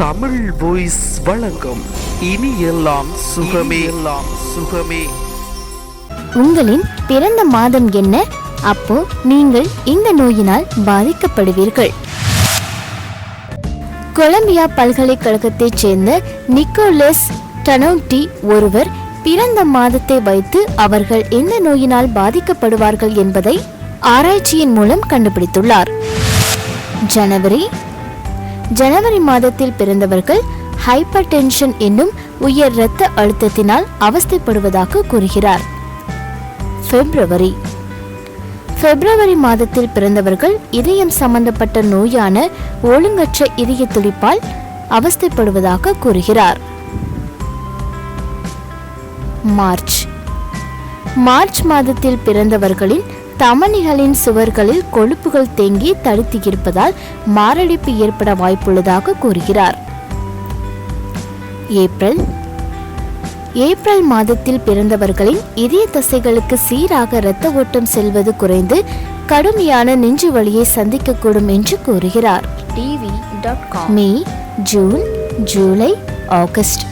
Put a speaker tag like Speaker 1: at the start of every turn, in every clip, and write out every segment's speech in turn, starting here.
Speaker 1: Tamil voice வழங்கும் இனி எல்லாம் சுகமே. எல்லாம் சுகமே.
Speaker 2: உங்களின் பிறந்த மாதம் என்ன? அப்போ நீங்கள் இந்த நோயினால் பாதிக்கப்படுவீர்கள். கொலம்பியா பல்கலைக்கழகத்தைச் சேர்ந்த நிக்கோலஸ் டனோட்டி ஒருவர் பிறந்த மாதத்தை வைத்து அவர்கள் எந்த நோயினால் பாதிக்கப்படுவார்கள் என்பதை ஆராய்ச்சியின் மூலம் கண்டுபிடித்துள்ளார். ஜனவரி ஜனவரி மாதத்தில் பிறந்தவர்கள் ஹைப்பர் டென்ஷன் என்னும் உயர் இரத்த அழுத்தத்தினால் அவஸ்தைப்படுவதாக கூறுகிறார். பிப்ரவரி. பிப்ரவரி மாதத்தில் பிறந்தவர்கள் இதயம் சம்பந்தப்பட்ட நோயான ஒழுங்கற்ற இதய துடிப்பால் அவஸ்தைப்படுவதாக கூறுகிறார். மார்ச். மார்ச் மாதத்தில் பிறந்தவர்களின் தமனிகளின் சுவர்களில் கொழுப்புகள் தேங்கி தடுத்து இருப்பதால் மாரடைப்பு ஏற்பட வாய்ப்புள்ளதாக கூறுகிறார். ஏப்ரல். ஏப்ரல் மாதத்தில் பிறந்தவர்களின் இதய தசைகளுக்கு சீராக இரத்த ஓட்டம் செல்வது குறைந்து கடுமையான நெஞ்சு வலியை சந்திக்கக்கூடும் என்று கூறுகிறார். TV May June July August.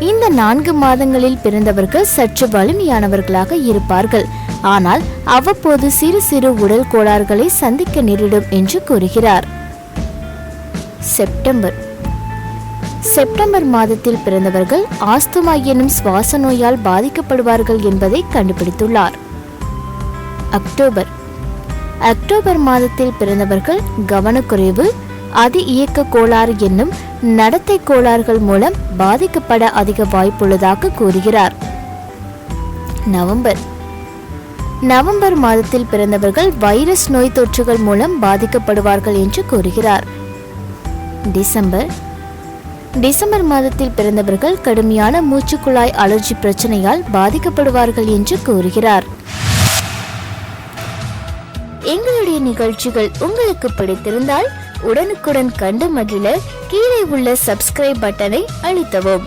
Speaker 2: இந்த நான்கு மாதங்களில் பிறந்தவர்கள் சற்று வலிமையானவர்களாக இருப்பார்கள். ஆனால் அவ்வப்போது சிறு சிறு உடல் கோளாறுகளை சந்திக்க நேரிடும் என்று கூறுகிறார். செப்டம்பர். செப்டம்பர் மாதத்தில் பிறந்தவர்கள் ஆஸ்துமா எனும் சுவாச நோயால் பாதிக்கப்படுவார்கள் என்பதை கண்டுபிடித்துள்ளார். அக்டோபர். அக்டோபர் மாதத்தில் பிறந்தவர்கள் கவனக்குறைவு அதி இயக்க கோளாறு என்னும் நடத்தை கோளாறுகள் மூலம் பாதிக்கப்பட அதிக வாய்ப்புள்ளதாக கூறுகிறார். நவம்பர். நவம்பர் மாதத்தில் பிறந்தவர்கள் வைரஸ் நோய் தொற்றுகள் மூலம் பாதிக்கப்படுவார்கள் என்று கூறுகிறார். டிசம்பர். டிசம்பர் மாதத்தில் பிறந்தவர்கள் கடுமையான மூச்சுக்குழாய் அலர்ஜி பிரச்சனையால் பாதிக்கப்படுவார்கள் என்று கூறுகிறார். எங்களுடைய நிகழ்ச்சிகள் உங்களுக்கு பிடித்திருந்தால் உடனுக்குடன் கண்டு மகிழ கீழே உள்ள சப்ஸ்கிரைப் பட்டனை அழுத்தவும்.